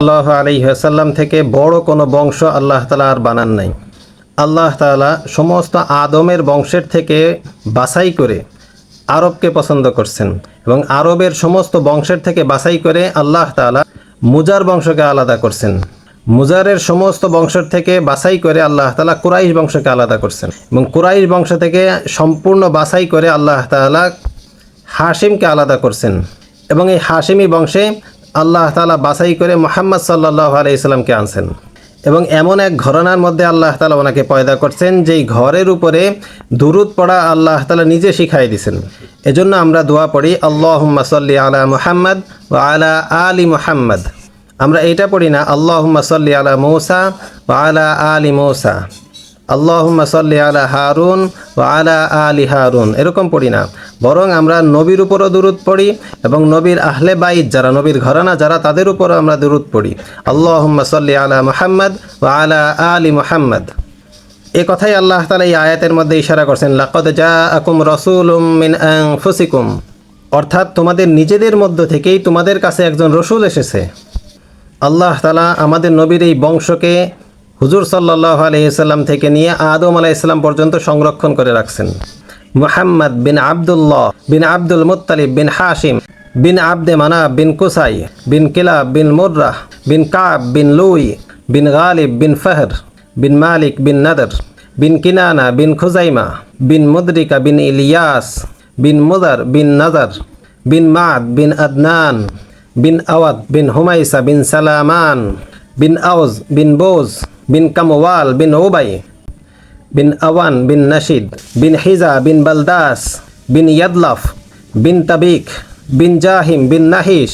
আল্লাহ আলিহাসাল্লাম থেকে বড় কোনো বংশ আল্লাহ তালা আর বানান নাই। আল্লাহ তালা সমস্ত আদমের বংশের থেকে বাছাই করে আরবকে পছন্দ করছেন এবং আরবের সমস্ত বংশের থেকে বাছাই করে আল্লাহ তালা মুজার বংশকে আলাদা করছেন। মুজারের সমস্ত বংশের থেকে বাছাই করে আল্লাহ তালা কুরাইশ বংশকে আলাদা করছেন এবং কুরাইশ বংশ থেকে সম্পূর্ণ বাছাই করে আল্লাহ তালা হাসিমকে আলাদা করছেন এবং এই হাসিমি বংশে আল্লাহ তালা বাছাই করে মোহাম্মদ সাল্লাহ আলাইসাল্লামকে আনছেন। এবং এমন এক ঘরানার মধ্যে আল্লাহ তালা ওনাকে পয়দা করছেন, যেই ঘরের উপরে দুরুদ পড়া আল্লাহ তালা নিজে শিখাই দিছেন। এজন্য আমরা দোয়া পড়ি আল্লাহ সাল্লি আলা মুহাম্মদ ও আলা আলি মুহাম্মদ। আমরা এটা পড়ি না আল্লাহ সাল্লি আলা মৌসা ও আলা আলি মৌসা। আল্লাহ সাল্লি আলা হারুন ও আলা আলি হারুন। এরকম পড়ি না। বরং আমরা নবীর উপরও দুরুদ পড়ি এবং নবীর আহলে বাইত যারা নবীর ঘরানা, যারা তাদের উপরও আমরা দুরুদ পড়ি। আল্লাহুম্মা সাল্লি আলা মোহাম্মদ ও আলা আলী মোহাম্মদ। এ কথাই আল্লাহ তালা এই আয়াতের মধ্যে ইশারা করছেন, লাকদ জা আকুম রসুলুম মিন ফুসিকুম অর্থাৎ তোমাদের নিজেদের মধ্য থেকেই তোমাদের কাছে একজন রসুল এসেছে। আল্লাহ তালা আমাদের নবীর এই বংশকে হুজুর সাল্লাহ আলহিসাল্লাম থেকে নিয়ে আদম আলাইসাল্লাম পর্যন্ত সংরক্ষণ করে রাখছেন। Muhammad bin Abdullah bin Abdul Muttalib bin Hashim bin Abd Manaf bin Qusai bin Kilab bin Murrah bin Kab bin Luay bin Ghalib bin Fihr bin Malik bin Nadr bin Kinana bin Khuzaima bin Mudrika bin Ilyas bin Mudar bin Nizar bin Maad bin Adnan bin Awad bin Humaisa bin Salaman bin Auj bin Boz bin Qamwal bin Ubai bin Awwam bin Nashid bin Hiza bin Baldas bin Yadlaf bin Tabikh bin Jahim bin Nahis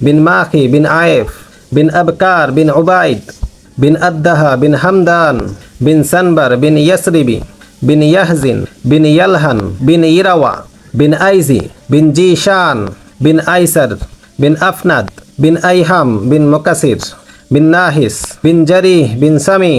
bin Makhi bin Ayef bin Abqar bin Ubaid bin Addaha bin Hamdan bin Sanbar bin Yasribi bin Yahzin bin Yalhan bin Irawa bin Aizi bin Zishan bin Aisar bin Afnad বিন আইহাম বিন মুকাসির বিন Nahis বিন জারিহ বিন সামি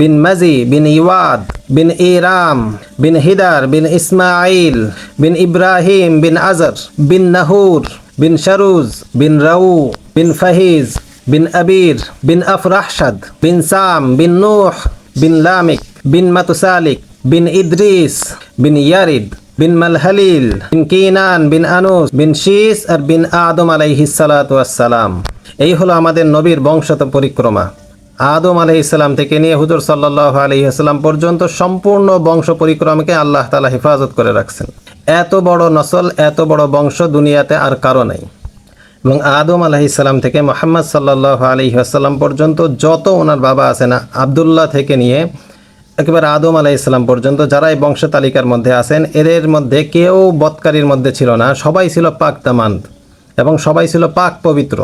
বিন Maji, bin ইওয়াদ, বিন ইরাম, বিন হিদার, বিন ইসমাইল বিন ইব্রাহিম, বিন আজর, বিন নাহুর, বিন শারুজ, বিন রাউ, বিন ফাহিজ, বিন আবির, বিন আফরাহশাদ, বিন সাম, বিন নূহ, বিন লামিক, বিন মাতুসালিক, বিন ইদ্রিস, বিন ইয়ারিদ, বিন মালহালিল, বিন কিনান, বিন আনুস, বিন শীস আর বিন আদম আলাইহিস সালাতু ওয়াসসালাম এই হলো আমাদের নবীর বংশত পরিক্রমা। আদম আলহ ইসলাম থেকে নিয়ে হুজুর সাল্লাহ আলহিহাস্লাম পর্যন্ত সম্পূর্ণ বংশ পরিক্রমাকে আল্লাহ তালা হেফাজত করে রাখছেন। এত বড় নসল, এত বড় বংশ দুনিয়াতে আর কারও নাই। এবং আদম আলাহিসাল্লাম থেকে মোহাম্মদ সাল্লাহ আলহিহাস্লাম পর্যন্ত যত ওনার বাবা আছেন আবদুল্লাহ থেকে নিয়ে একেবারে আদম আলাইসাল্লাম পর্যন্ত যারা এই বংশ তালিকার মধ্যে আছেন, এদের মধ্যে কেউ বৎকারীর মধ্যে ছিল না। সবাই ছিল পাক তামান্দ এবং সবাই ছিল পাক পবিত্র।